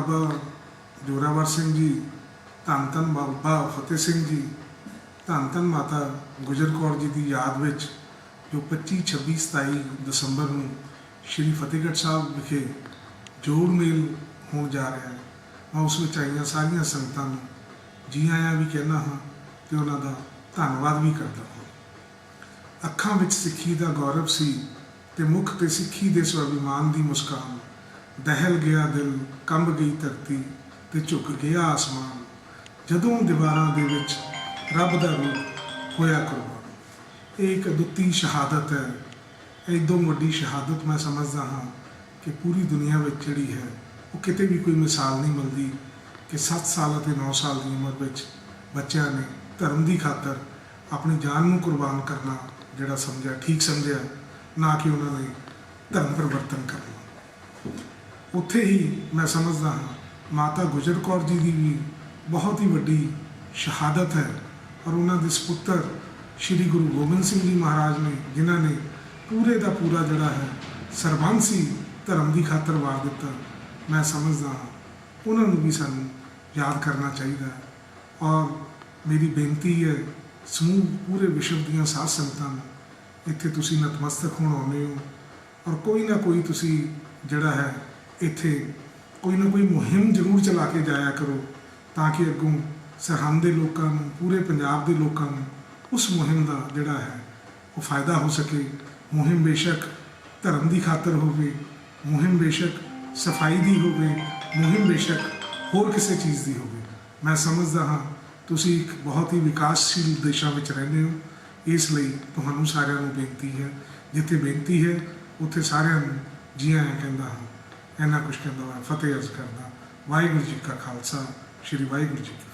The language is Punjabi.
ਬਾਬਾ ਜ਼ੋਰਾਵਰ ਸਿੰਘ ਜੀ, ਧੰਨ ਧੰਨ ਬਾਬਾ ਫਤਿਹ ਸਿੰਘ ਜੀ, ਧੰਨ ਧੰਨ ਮਾਤਾ ਗੁਜਰ ਕੌਰ ਜੀ ਦੀ ਯਾਦ ਵਿੱਚ ਜੋ 25 26 27 ਦਸੰਬਰ ਨੂੰ ਸ਼੍ਰੀ ਫਤਿਹਗੜ੍ਹ ਸਾਹਿਬ ਵਿਖੇ ਜੋੜ ਮੇਲ ਹੋਣ ਜਾ ਰਿਹਾ ਹੈ। ਮੈਂ ਉਸ ਵਿੱਚ ਆਈਆਂ ਸਾਰੀਆਂ ਸੰਗਤਾਂ ਨੂੰ ਜੀ ਆਇਆਂ ਵੀ ਕਹਿਣਾ ਹਾਂ ਤੇ ਉਹਨਾਂ ਦਾ ਧੰਨਵਾਦ ਵੀ ਕਰਦਾ ਹਾਂ। ਅੱਖਾਂ ਵਿੱਚ ਸਿੱਖੀ ਦਾ ਗੌਰਵ ਸੀ ਤੇ ਮੁਖ ਤੇ ਸਿੱਖੀ ਦੇ ਸਵਾਭਿਮਾਨ ਦੀ ਮੁਸਕਾਨ ਦਹਿਲ ਗਿਆ ਦਿਲ, ਕੰਬ ਗਈ ਧਰਤੀ ਤੇ ਝੁਕ ਗਿਆ ਆਸਮਾਨ। ਜਦੋਂ ਦੀਵਾਰਾਂ ਦੇ ਵਿੱਚ ਰੱਬ ਦਾ ਰੂਪ ਹੋਇਆ ਕੁਰਬਾਨ। ਇਹ ਇੱਕ ਅਦੁੱਤੀ ਸ਼ਹਾਦਤ ਹੈ। ਇਦੋਂ ਵੱਡੀ ਸ਼ਹਾਦਤ ਮੈਂ ਸਮਝਦਾ ਹਾਂ ਕਿ ਪੂਰੀ ਦੁਨੀਆ ਵਿੱਚ ਜਿਹੜੀ ਹੈ, ਉਹ ਕਿਤੇ ਵੀ ਕੋਈ ਮਿਸਾਲ ਨਹੀਂ ਮਿਲਦੀ ਕਿ 7 ਸਾਲ ਅਤੇ 9 ਸਾਲ ਦੀ ਉਮਰ ਵਿੱਚ ਬੱਚਿਆਂ ਨੇ ਧਰਮ ਦੀ ਖਾਤਰ ਆਪਣੀ ਜਾਨ ਨੂੰ ਕੁਰਬਾਨ ਕਰਨਾ ਜਿਹੜਾ ਸਮਝਿਆ, ਠੀਕ ਸਮਝਿਆ, ਨਾ ਕਿ ਉਹਨਾਂ ਨੇ ਧਰਮ ਪਰਿਵਰਤਨ ਕਰਨਾ। ਉੱਥੇ ਹੀ ਮੈਂ ਸਮਝਦਾ ਹਾਂ, ਮਾਤਾ ਗੁਜਰ ਕੌਰ ਜੀ ਦੀ ਵੀ ਬਹੁਤ ਹੀ ਵੱਡੀ ਸ਼ਹਾਦਤ ਹੈ ਔਰ ਉਹਨਾਂ ਦੇ ਸੁਪੁੱਤਰ ਸ੍ਰੀ ਗੁਰੂ ਗੋਬਿੰਦ ਸਿੰਘ ਜੀ ਮਹਾਰਾਜ ਨੇ, ਜਿਨ੍ਹਾਂ ਨੇ ਪੂਰੇ ਦਾ ਪੂਰਾ ਜਿਹੜਾ ਹੈ, ਸਰਬੰਸੀ ਧਰਮ ਦੀ ਖਾਤਰ ਵਾਰ ਦਿੱਤਾ। ਮੈਂ ਸਮਝਦਾ ਹਾਂ, ਉਹਨਾਂ ਨੂੰ ਵੀ ਸਾਨੂੰ ਯਾਦ ਕਰਨਾ ਚਾਹੀਦਾ ਹੈ ਔਰ ਮੇਰੀ ਬੇਨਤੀ ਹੈ, ਸਮੂਹ ਪੂਰੇ ਵਿਸ਼ਵ ਦੀਆਂ ਸਾਧ ਸੰਗਤਾਂ ਨੂੰ, ਇੱਥੇ ਤੁਸੀਂ ਨਤਮਸਤਕ ਹੋਣ ਆਉਂਦੇ ਹੋ ਔਰ ਕੋਈ ਨਾ ਕੋਈ ਤੁਸੀਂ ਜਿਹੜਾ ਹੈ ਇੱਥੇ ਕੋਈ ਨਾ ਕੋਈ ਮੁਹਿੰਮ ਜ਼ਰੂਰ ਚਲਾ ਕੇ ਜਾਇਆ ਕਰੋ ਤਾਂ ਕਿ ਅੱਗੋਂ ਸਰਹੰਦ ਦੇ ਲੋਕਾਂ ਨੂੰ, ਪੂਰੇ ਪੰਜਾਬ ਦੇ ਲੋਕਾਂ ਨੂੰ ਉਸ ਮੁਹਿੰਮ ਦਾ ਜਿਹੜਾ ਹੈ ਉਹ ਫਾਇਦਾ ਹੋ ਸਕੇ। ਮੁਹਿੰਮ ਬੇਸ਼ੱਕ ਧਰਮ ਦੀ ਖਾਤਰ ਹੋਵੇ, ਮੁਹਿੰਮ ਬੇਸ਼ੱਕ ਸਫ਼ਾਈ ਦੀ ਹੋਵੇ, ਮੁਹਿੰਮ ਬੇਸ਼ੱਕ ਹੋਰ ਕਿਸੇ ਚੀਜ਼ ਦੀ ਹੋਵੇ। ਮੈਂ ਸਮਝਦਾ ਹਾਂ ਤੁਸੀਂ ਇੱਕ ਬਹੁਤ ਹੀ ਵਿਕਾਸਸ਼ੀਲ ਦੇਸ਼ਾਂ ਵਿੱਚ ਰਹਿੰਦੇ ਹੋ। ਇਸ ਲਈ ਤੁਹਾਨੂੰ ਸਾਰਿਆਂ ਨੂੰ ਬੇਨਤੀ ਹੈ, ਜਿੱਥੇ ਬੇਨਤੀ ਹੈ, ਉੱਥੇ ਸਾਰਿਆਂ ਨੂੰ ਜੀ ਆਇਆਂ ਕਹਿੰਦਾ ਹਾਂ। ਇੰਨਾ ਕੁਝ ਕਹਿੰਦਾ ਹਾਂ ਫਤਿਹ ਅਰਜ਼ ਕਰਦਾ ਵਾਹਿਗੁਰੂ ਜੀ ਕਾ ਖਾਲਸਾ ਸ੍ਰੀ ਵਾਹਿਗੁਰੂ ਜੀ ਕੀ